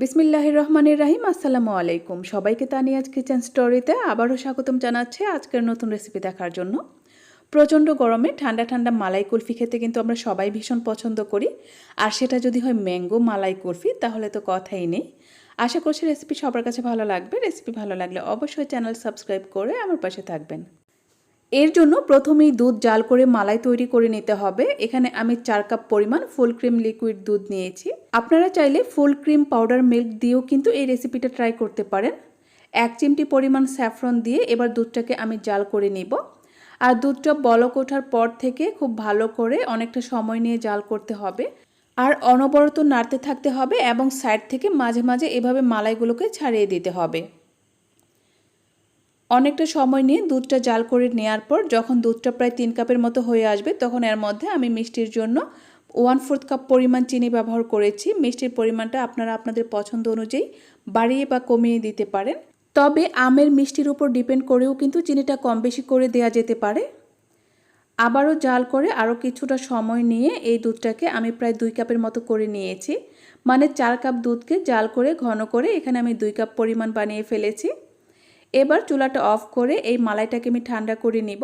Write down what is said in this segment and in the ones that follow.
বিসমিল্লাহির রহমানির রাহিম, আসসালামু আলাইকুম। সবাইকে তানিয়াজ কিচেন স্টোরিতে আবারও স্বাগতম জানাচ্ছি আজকের নতুন রেসিপি দেখার জন্য। প্রচণ্ড গরমে ঠান্ডা ঠান্ডা মালাই কুলফি খেতে কিন্তু আমরা সবাই ভীষণ পছন্দ করি। আর সেটা যদি হয় ম্যাঙ্গো মালাই কুলফি, তাহলে তো কথাই নেই। আশা করছি রেসিপি সবার কাছে ভালো লাগবে। রেসিপি ভালো লাগলে অবশ্যই চ্যানেল সাবস্ক্রাইব করে আমার পাশে থাকবেন। এর জন্য প্রথমেই দুধ জাল করে মালাই তৈরি করে নিতে হবে। এখানে আমি চার কাপ পরিমাণ ফুল ক্রিম লিকুইড দুধ নিয়েছি। আপনারা চাইলে ফুল ক্রিম পাউডার মিল্ক দিয়েও কিন্তু এই রেসিপিটা ট্রাই করতে পারেন। এক চিমটি পরিমাণ স্যাফরন দিয়ে এবার দুধটাকে আমি জাল করে নিব। আর দুধটা বলক ওঠার পর থেকে খুব ভালো করে অনেকটা সময় নিয়ে জাল করতে হবে। আর অনবরত নাড়তে থাকতে হবে এবং সাইড থেকে মাঝে মাঝে এভাবে মালাইগুলোকে ছাড়িয়ে দিতে হবে। অনেকটা সময় নিয়ে দুধটা জাল করে নেওয়ার পর যখন দুধটা প্রায় তিন কাপের মতো হয়ে আসবে, তখন এর মধ্যে আমি মিষ্টির জন্য ওয়ান ফোর্থ কাপ পরিমাণ চিনি ব্যবহার করেছি। মিষ্টির পরিমাণটা আপনারা আপনাদের পছন্দ অনুযায়ী বাড়িয়ে বা কমিয়ে দিতে পারেন। তবে আমের মিষ্টির উপর ডিপেন্ড করেও কিন্তু চিনিটা কম বেশি করে দেয়া যেতে পারে। আবারও জাল করে আরও কিছুটা সময় নিয়ে এই দুধটাকে আমি প্রায় দুই কাপের মতো করে নিয়েছি। মানে চার কাপ দুধকে জাল করে ঘন করে এখানে আমি দুই কাপ পরিমাণ বানিয়ে ফেলেছি। এবার চুলাটা অফ করে এই মালাইটাকে আমি ঠান্ডা করে নিব।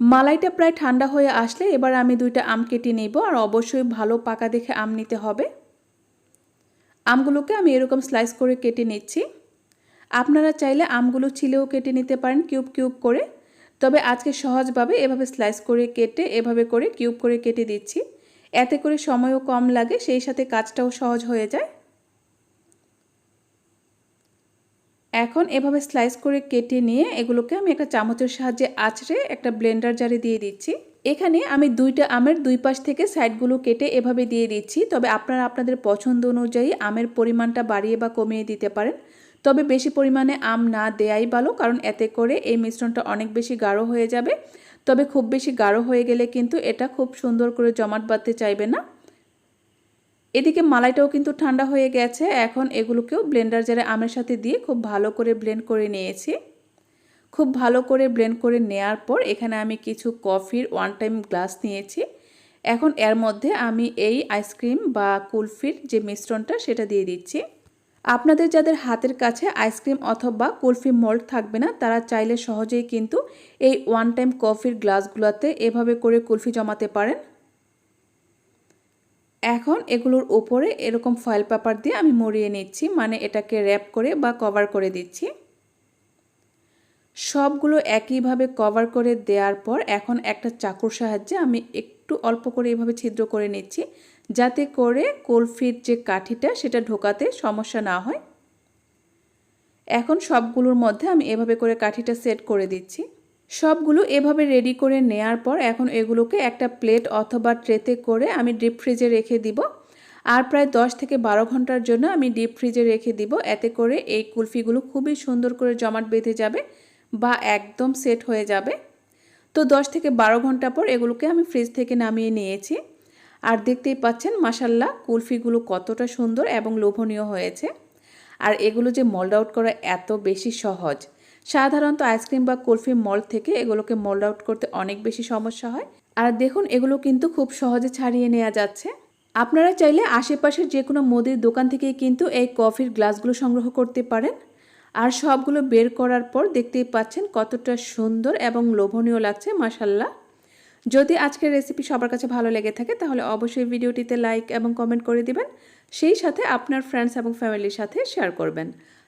মালাইটা প্রায় ঠান্ডা হয়ে আসলে এবার আমি দুইটা আম কেটে নিব আর অবশ্যই ভালো পাকা দেখে আম নিতে হবে। আমগুলোকে আমি এরকম স্লাইস করে কেটে নিচ্ছি। আপনারা চাইলে আমগুলো ছিলেও কেটে নিতে পারেন কিউব কিউব করে। তবে আজকে সহজভাবে এভাবে স্লাইস করে কেটে, এভাবে করে কিউব করে কেটে দিচ্ছি। এতে করে সময়ও কম লাগে, সেই সাথে কাজটাও সহজ হয়ে যায়। এখন এভাবে স্লাইস করে কেটে নিয়ে এগুলোকে আমি একটা চামচের সাহায্যে আছড়ে একটা ব্লেন্ডার জারে দিয়ে দিচ্ছি। এখানে আমি দুইটা আমের দুই পাশ থেকে সাইডগুলো কেটে এভাবে দিয়ে দিচ্ছি। তবে আপনারা আপনাদের পছন্দ অনুযায়ী আমের পরিমাণটা বাড়িয়ে বা কমিয়ে দিতে পারেন। তবে বেশি পরিমাণে আম না দেয়াই ভালো, কারণ এতে করে এই মিশ্রণটা অনেক বেশি গাঢ় হয়ে যাবে। তবে খুব বেশি গাঢ় হয়ে গেলে কিন্তু এটা খুব সুন্দর করে জমাট বাঁধতে চাইবে না। এদিকে মালাইটাও কিন্তু ঠান্ডা হয়ে গেছে। এখন এগুলোকেও ব্লেন্ডার জারে আমের সাথে দিয়ে খুব ভালো করে ব্লেন্ড করে নিয়েছি। খুব ভালো করে ব্লেন্ড করে নেয়ার পর এখানে আমি কিছু কফির ওয়ান টাইম গ্লাস নিয়েছি। এখন এর মধ্যে আমি এই আইসক্রিম বা কুলফির যে মিশ্রণটা সেটা দিয়ে দিচ্ছি। আপনাদের যাদের হাতের কাছে আইসক্রিম অথবা কুলফি মোল্ড থাকবে না, তারা চাইলে সহজেই কিন্তু এই ওয়ান টাইম কফির গ্লাসগুলোতে এভাবে করে কুলফি জমাতে পারেন। এখন এগুলোর ওপরে এরকম ফয়েল পেপার দিয়ে আমি মরিয়ে নিচ্ছি মানে এটাকে র্যাপ করে বা কভার করে দিচ্ছি। সবগুলো একইভাবে কভার করে দেওয়ার পর এখন একটা চাকুর সাহায্যে আমি একটু অল্প করে এভাবে ছিদ্র করে নিচ্ছি, যাতে করে কোলফির যে কাঠিটা সেটা ঢোকাতে সমস্যা না হয়। এখন সবগুলোর মধ্যে আমি এভাবে করে কাঠিটা সেট করে দিচ্ছি। সবগুলো এভাবে রেডি করে নেয়ার পর এখন এগুলোকে একটা প্লেট অথবা ট্রেতে করে আমি ডিপ ফ্রিজে রেখে দিব। আর প্রায় 10 থেকে বারো ঘণ্টার জন্য আমি ডিপ ফ্রিজে রেখে দিব। এতে করে এই কুলফিগুলো খুবই সুন্দর করে জমাট বেঁধে যাবে বা একদম সেট হয়ে যাবে। তো 10 থেকে বারো ঘণ্টা পর এগুলোকে আমি ফ্রিজ থেকে নামিয়ে নিয়েছি। আর দেখতেই পাচ্ছেন মাসাল্লাহ কুলফিগুলো কতটা সুন্দর এবং লোভনীয় হয়েছে। আর এগুলো যে মোল্ড আউট করা এত বেশি সহজ। সাধারণত আইসক্রিম বা কুলফি মল থেকে এগুলোকে মোল্ড আউট করতে অনেক বেশি সমস্যা হয়। আর দেখুন, এগুলো কিন্তু খুব সহজে ছাড়িয়ে নেওয়া যাচ্ছে। আপনারা চাইলে আশেপাশের যে কোনো মুদির দোকান থেকেই কিন্তু এই কফির গ্লাসগুলো সংগ্রহ করতে পারেন। আর সবগুলো বের করার পর দেখতেই পাচ্ছেন কতটা সুন্দর এবং লোভনীয় লাগছে মাসাল্লাহ যদি আজকের রেসিপি সবার কাছে ভালো লেগে থাকে, তাহলে অবশ্যই ভিডিওটিতে লাইক এবং কমেন্ট করে দিবেন। সেই সাথে আপনার ফ্রেন্ডস এবং ফ্যামিলির সাথে শেয়ার করবেন।